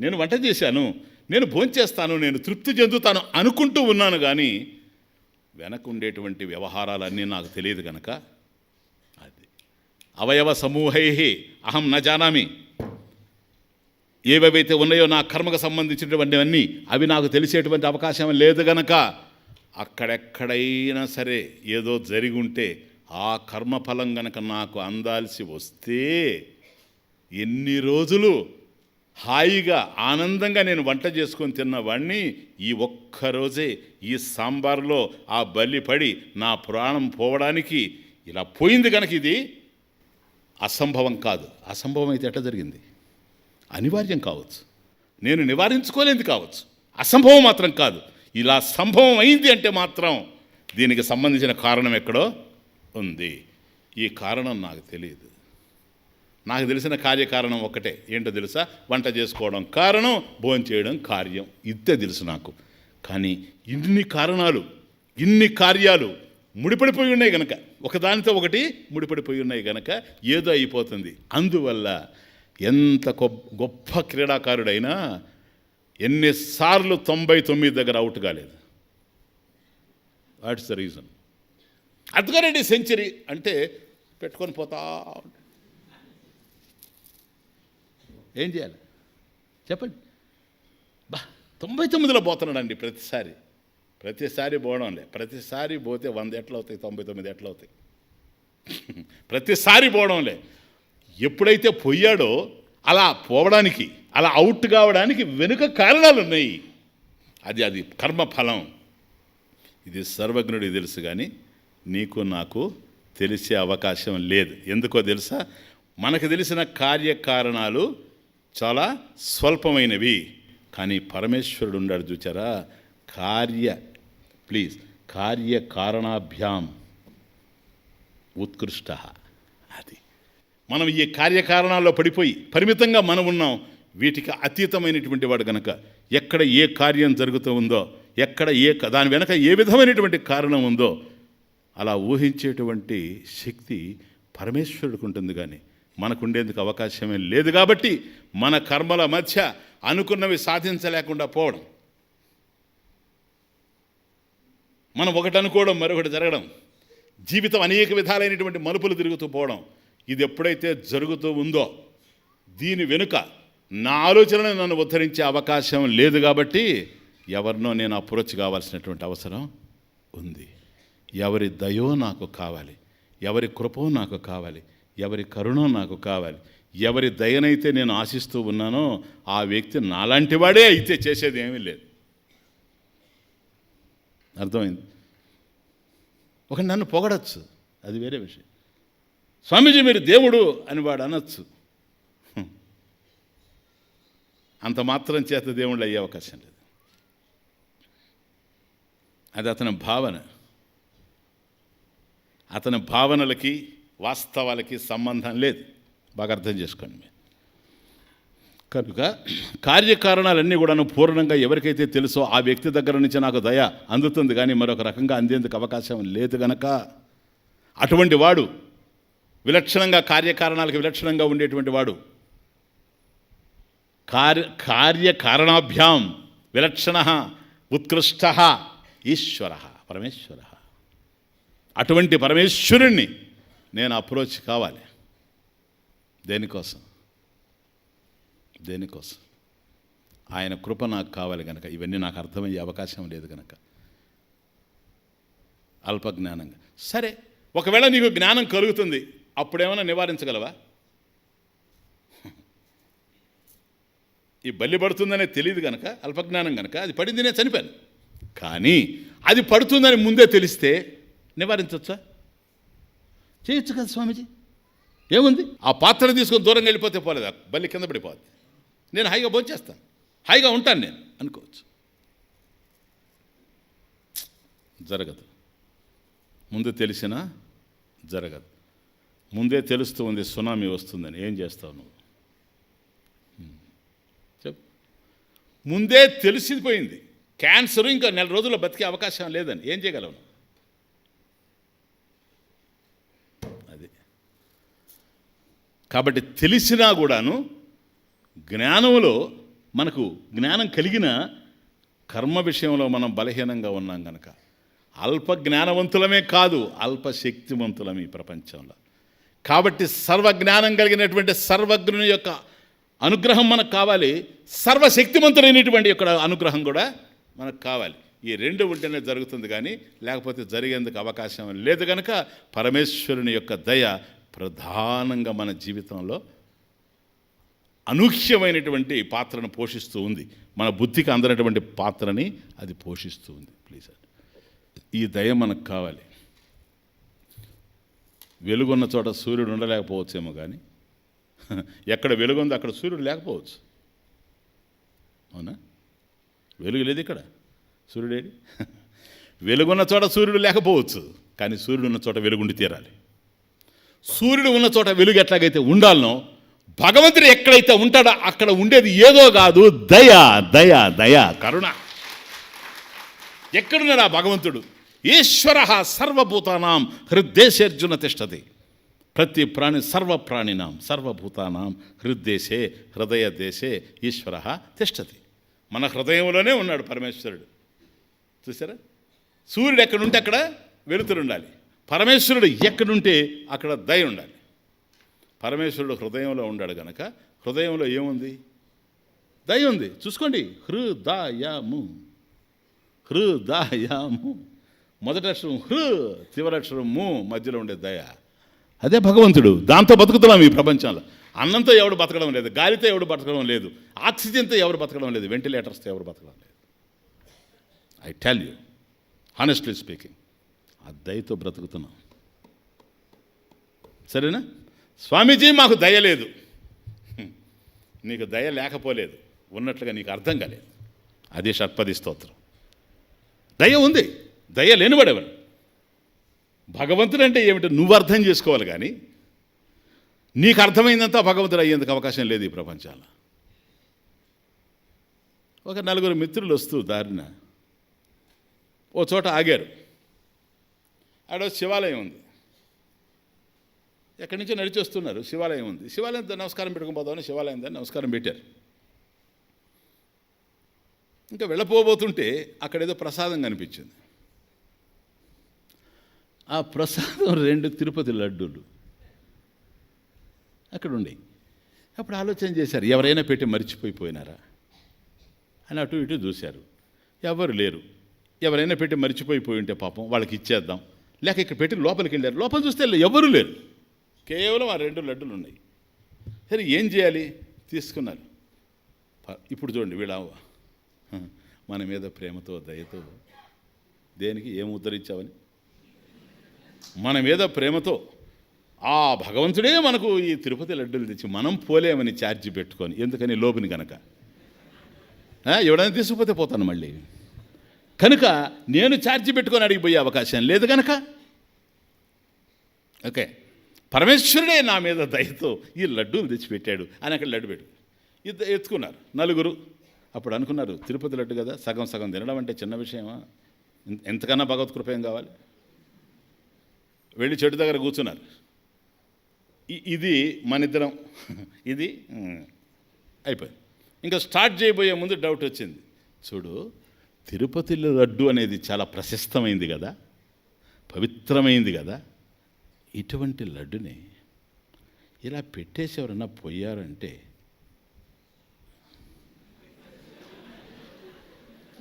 నేను వంట చేశాను నేను భోంచేస్తాను నేను తృప్తి చెందుతాను అనుకుంటూ ఉన్నాను కానీ వెనక ఉండేటువంటి వ్యవహారాలన్నీ నాకు తెలియదు గనక అది. అవయవ సమూహై అహం న జానామి. ఏవేవైతే ఉన్నాయో నా కర్మకు సంబంధించినటువంటివన్నీ అవి నాకు తెలిసేటువంటి అవకాశం లేదు గనక అక్కడెక్కడైనా సరే ఏదో జరిగి ఉంటే ఆ కర్మఫలం గనక నాకు అందాల్సి వస్తే ఎన్ని రోజులు హాయిగా ఆనందంగా నేను వంట చేసుకొని తిన్నవాణ్ణి ఈ ఒక్కరోజే ఈ సాంబార్లో ఆ బల్లి పడి నా ప్రాణం పోవడానికి ఇలా పోయింది కనుక ఇది అసంభవం కాదు. అసంభవం అయితే ఎట్లా జరిగింది? అనివార్యం కావచ్చు. నేను నివారించుకోలేంది కావచ్చు. అసంభవం మాత్రం కాదు. ఇలా సంభవం అయింది అంటే మాత్రం దీనికి సంబంధించిన కారణం ఎక్కడో ఉంది. ఈ కారణం నాకు తెలియదు. నాకు తెలిసిన కార్యకారణం ఒక్కటే. ఏంటో తెలుసా? వంట చేసుకోవడం కారణం భోజనం చేయడం కార్యం. ఇంతే తెలుసు నాకు. కానీ ఇన్ని కారణాలు ఇన్ని కార్యాలు ముడిపడిపోయి ఉన్నాయి గనక. ఒకదానితో ఒకటి ముడిపడిపోయి ఉన్నాయి గనక ఏదో అయిపోతుంది. అందువల్ల ఎంత గొప్ప గొప్ప క్రీడాకారుడైనా ఎన్నిసార్లు తొంభై తొమ్మిది దగ్గర అవుట్ కాలేదు. What's the reason. అర్థగారెడ్డి సెంచరీ అంటే పెట్టుకొని పోతా ఏం చేయాలి? చెప్పండి. బా తొంభై తొమ్మిదిలో పోతున్నాడండి ప్రతిసారి. ప్రతిసారి పోవడంలే. ప్రతిసారి పోతే వంద ఎట్లా అవుతాయి? తొంభై తొమ్మిది ఎట్లా అవుతాయి? ప్రతిసారి పోవడంలే. ఎప్పుడైతే పోయాడో అలా పోవడానికి అలా అవుట్ కావడానికి వెనుక కారణాలు ఉన్నాయి. అది అది కర్మఫలం ఇది సర్వజ్ఞుడికి తెలుసు కానీ నీకు నాకు తెలిసే అవకాశం లేదు. ఎందుకో తెలుసా? మనకు తెలిసిన కార్యకారణాలు చాలా స్వల్పమైనవి. కానీ పరమేశ్వరుడు ఉన్నాడు చూచారా? కార్య ప్లీజ్ కార్యకారణాభ్యాం ఉత్కృష్ట. అది. మనం ఈ కార్యకారణాల్లో పడిపోయి పరిమితంగా మనం ఉన్నాం వీటికి అతీతమైనటువంటి వాడు గనక ఎక్కడ ఏ కార్యం జరుగుతూ ఉందో ఎక్కడ ఏ క- దాని వెనక ఏ విధమైనటువంటి కారణం ఉందో అలా ఊహించేటువంటి శక్తి పరమేశ్వరుడికి ఉంటుంది కానీ మనకుండేందుకు అవకాశమే లేదు కాబట్టి మన కర్మల మధ్య అనుకున్నవి సాధించలేకుండా పోవడం. మనం ఒకటి అనుకోవడం మరొకటి జరగడం. జీవితం అనేక విధాలైనటువంటి మలుపులు తిరుగుతూ పోవడం. ఇది ఎప్పుడైతే జరుగుతూ ఉందో దీని వెనుక నా ఆలోచనను నన్ను ఉద్ధరించే అవకాశం లేదు కాబట్టి ఎవరినో నేను అప్రోచ్ కావాల్సినటువంటి అవసరం ఉంది. ఎవరి దయో నాకు కావాలి. ఎవరి కృపో నాకు కావాలి. ఎవరి కరుణో నాకు కావాలి. ఎవరి దయనైతే నేను ఆశిస్తూ ఉన్నానో ఆ వ్యక్తి నాలాంటి వాడే అయితే చేసేది ఏమీ లేదు. అర్థమైంది? ఒక నన్ను పొగడచ్చు. అది వేరే విషయం. స్వామీజీ మీరు దేవుడు అని వాడు అనొచ్చు. అంత మాత్రం చేత దేవుళ్ళు అయ్యే అవకాశం లేదు. అది అతని భావన. అతని భావనలకి వాస్తవాలకి సంబంధం లేదు. బాగా అర్థం చేసుకోండి మీరు. కనుక కార్యకారణాలన్నీ కూడాను పూర్ణంగా ఎవరికైతే తెలుసో ఆ వ్యక్తి దగ్గర నుంచి నాకు దయ అందుతుంది కానీ మరొక రకంగా అందేందుకు అవకాశం లేదు గనక. అటువంటి వాడు విలక్షణంగా కార్యకారణాలకు విలక్షణంగా ఉండేటువంటి వాడు. కార్య కార్యకారణాభ్యాం విలక్షణ ఉత్కృష్ట ఈశ్వర పరమేశ్వర. అటువంటి పరమేశ్వరుణ్ణి నేను అప్రోచ్ కావాలి. దేనికోసం? దేనికోసం? ఆయన కృప నాకు కావాలి కనుక ఇవన్నీ నాకు అర్థమయ్యే అవకాశం లేదు కనుక అల్పజ్ఞానంగా. సరే ఒకవేళ నీకు జ్ఞానం కలుగుతుంది అప్పుడేమైనా నివారించగలవా? ఈ బల్లి పడుతుందనే తెలియదు కనుక అల్పజ్ఞానం కనుక అది పడింది నేను చనిపోయాను. కానీ అది పడుతుందని ముందే తెలిస్తే నివారించవచ్చా? చేయొచ్చు కదా స్వామీజీ? ఏముంది? ఆ పాత్ర తీసుకొని దూరంగా వెళ్ళిపోతే పోలేదు? బల్లి కింద పడిపోద్ది. నేను హాయిగా భోంచేస్తాను. హాయిగా ఉంటాను నేను అనుకోవచ్చు. జరగదు. ముందు తెలిసినా జరగదు. ముందే తెలుస్తూ ఉంది సునామీ వస్తుందని. ఏం చేస్తావు నువ్వు? చెప్పు. ముందే తెలిసిపోయింది. క్యాన్సర్ ఇంకా నెల రోజుల్లో బతికే అవకాశం లేదని. ఏం చేయగలవు నువ్వు? అది కాబట్టి తెలిసినా కూడాను జ్ఞానంలో మనకు జ్ఞానం కలిగిన కర్మ విషయంలో మనం బలహీనంగా ఉన్నాం గనక. అల్ప జ్ఞానవంతులమే కాదు అల్ప శక్తివంతులం ఈ ప్రపంచంలో. కాబట్టి సర్వజ్ఞానం కలిగినటువంటి సర్వజ్ఞుని యొక్క అనుగ్రహం మనకు కావాలి. సర్వశక్తిమంతుడైనటువంటి యొక్క అనుగ్రహం కూడా మనకు కావాలి. ఈ రెండు ఉంటేనే జరుగుతుంది కానీ లేకపోతే జరిగేందుకు అవకాశం లేదు కనుక పరమేశ్వరుని యొక్క దయ ప్రధానంగా మన జీవితంలో అనూహ్యమైనటువంటి పాత్రను పోషిస్తూ ఉంది. మన బుద్ధికి అందనటువంటి పాత్రని అది పోషిస్తూ ఉంది. ప్లీజ్ ఈ దయ మనకు కావాలి. వెలుగున్న చోట సూర్యుడు ఉండలేకపోవచ్చేమో కానీ ఎక్కడ వెలుగుందో అక్కడ సూర్యుడు లేకపోవచ్చు. అవునా? వెలుగు లేదు ఇక్కడ. సూర్యుడేడి? వెలుగున్న చోట సూర్యుడు లేకపోవచ్చు కానీ సూర్యుడు ఉన్న చోట వెలుగుండి తీరాలి. సూర్యుడు ఉన్న చోట వెలుగు ఎట్లాగైతే ఉండాలనో భగవంతుడు ఎక్కడైతే ఉంటాడో అక్కడ ఉండేది ఏదో కాదు దయ దయ దయ కరుణ. ఎక్కడున్నాడు ఆ భగవంతుడు? ఈశ్వర సర్వభూతానాం హృద్దేశర్జున తిష్టది ప్రతి ప్రాణి సర్వప్రాణినాం సర్వభూతానాం హృద్దేశే హృదయ దేశే ఈశ్వర తిష్టది మన హృదయంలోనే ఉన్నాడు పరమేశ్వరుడు. చూసారా సూర్యుడు ఎక్కడుంటే అక్కడ వెలుతురు ఉండాలి. పరమేశ్వరుడు ఎక్కడుంటే అక్కడ దయ ఉండాలి. పరమేశ్వరుడు హృదయంలో ఉన్నాడు గనక హృదయంలో ఏముంది? దయ ఉంది. చూసుకోండి. హృదయము. హృదయము. మొదటి అక్షరం హృ చివరక్షరం ము మధ్యలో ఉండే దయ. అదే భగవంతుడు. దాంతో బతుకుతున్నాం ఈ ప్రపంచంలో. అన్నంతో ఎవడు బతకడం లేదు. గాలితో ఎవడు బతకడం లేదు. ఆక్సిజన్తో ఎవరు బతకడం లేదు. వెంటిలేటర్స్తో ఎవరు బతకడం లేదు. I tell you honestly speaking ఆ దయతో బ్రతుకుతున్నాం. సరేనా? స్వామీజీ మాకు దయ లేదు. నీకు దయ లేకపోలేదు. ఉన్నట్లుగా నీకు అర్థం కాలేదు. అది షట్పది స్తోత్రం. దయ ఉంది. దయ లేనివాడేవాడు? భగవంతుడు అంటే ఏమిటో నువ్వు అర్థం చేసుకోవాలి కానీ నీకు అర్థమైందంతా భగవంతుడు అయ్యేందుకు అవకాశం లేదు ఈ ప్రపంచంలో. ఒక నలుగురు మిత్రులు వస్తూ దారిన ఓ చోట ఆగారు. ఆడ శివాలయం ఉంది. ఎక్కడి నుంచో నడిచి వస్తున్నారు శివాలయం ఉంది. శివాలయం నమస్కారం పెట్టుకుని పోదామని శివాలయం దాన్ని నమస్కారం పెట్టారు. ఇంకా వెళ్ళపోబోతుంటే అక్కడ ఏదో ప్రసాదం కనిపించింది. ఆ ప్రసాదం రెండు తిరుపతి లడ్డూలు. అక్కడ ఉండేవి అప్పుడు ఆలోచన చేశారు ఎవరైనా పెట్టి మర్చిపోయిపోయినారా? అని అటు ఇటు చూశారు. ఎవరు లేరు. ఎవరైనా పెట్టి మర్చిపోయిపోయి ఉంటే పాపం వాళ్ళకి ఇచ్చేద్దాం. లేక ఇక్కడ పెట్టి లోపలికి వెళ్ళారు. లోపల చూస్తే ఎవరూ లేరు. కేవలం ఆ రెండు లడ్డులు ఉన్నాయి. సరే ఏం చేయాలి? తీసుకున్నారు. ఇప్పుడు చూడండి వీళ్ళ మన మీద ప్రేమతో దయతో దేనికి ఏం ఉద్ధరించావని? మన మీద ప్రేమతో ఆ భగవంతుడే మనకు ఈ తిరుపతి లడ్డూలు తెచ్చి మనం పోలేమని ఛార్జీ పెట్టుకొని ఎందుకని? లోబిని కనుక ఎవడైనా తీసుకుపోతే పోతాను మళ్ళీ. కనుక నేను ఛార్జీ పెట్టుకొని అడిగిపోయే అవకాశం లేదు కనుక ఓకే. పరమేశ్వరుడే నా మీద దయతో ఈ లడ్డూలు తెచ్చిపెట్టాడు. అని అక్కడ లడ్డు పెట్టు. ఇద్దరు ఎత్తుకున్నారు. నలుగురు. అప్పుడు అనుకున్నారు తిరుపతి లడ్డు కదా సగం సగం తినడం అంటే చిన్న విషయమా? ఎంతకన్నా భగవత్ కృప ఏం కావాలి? వెళ్ళి చెట్టు దగ్గర కూర్చున్నారు. ఇది మన ఇద్దరం. ఇది అయిపోయింది. ఇంకా స్టార్ట్ చేయబోయే ముందు డౌట్ వచ్చింది. చూడు తిరుపతిలో లడ్డు అనేది చాలా ప్రశస్తమైంది కదా పవిత్రమైంది కదా. ఇటువంటి లడ్డుని ఇలా పెట్టేసి ఎవరన్నా పోయారంటే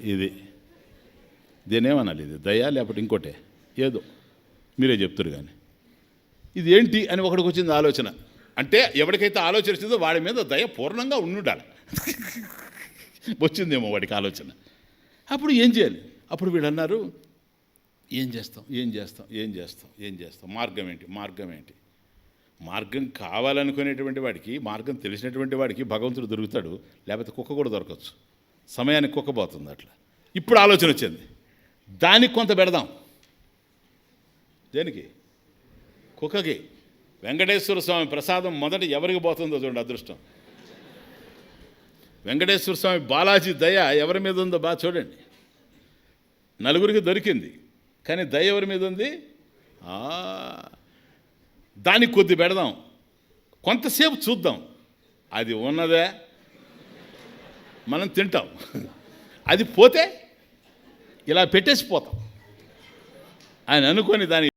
ఇది దేనేమనాలి ఇది? దయా లేకపోతే ఇంకోటే? ఏదో. మీరే చెప్తారు కానీ. ఇది ఏంటి అని ఒకడికి వచ్చింది ఆలోచన. అంటే ఎవరికైతే ఆలోచన వచ్చిందో వాడి మీద దయ పూర్ణంగా ఉండాలి వచ్చిందేమో వాడికి ఆలోచన. అప్పుడు ఏం చేయాలి? అప్పుడు వీళ్ళు అన్నారు ఏం చేస్తాం? ఏం చేస్తాం? ఏం చేస్తాం? ఏం చేస్తాం? మార్గం ఏంటి? మార్గం ఏంటి? మార్గం కావాలనుకునేటువంటి వాడికి మార్గం తెలిసినటువంటి వాడికి భగవంతుడు దొరుకుతాడు లేకపోతే కుక్క కూడా దొరకచ్చు. సమయానికి కుక్క పోతుంది అట్లా. ఇప్పుడు ఆలోచన వచ్చింది. దానికి కొంత పెడదాం. దేనికి? కుక్కకి. వెంకటేశ్వర స్వామి ప్రసాదం మొదట ఎవరికి పోతుందో చూడండి అదృష్టం. వెంకటేశ్వర స్వామి బాలాజీ దయ ఎవరి మీద ఉందో బాగా చూడండి. నలుగురికి దొరికింది. కానీ దయ ఎవరి మీద ఉంది? ఆ, దానికి కొద్ది పెడదాం. కొంతసేపు చూద్దాం. అది ఉన్నదే. మనం తింటాం. అది పోతే ఇలా పెట్టేసిపోతాం ఆయన అనుకొని దాని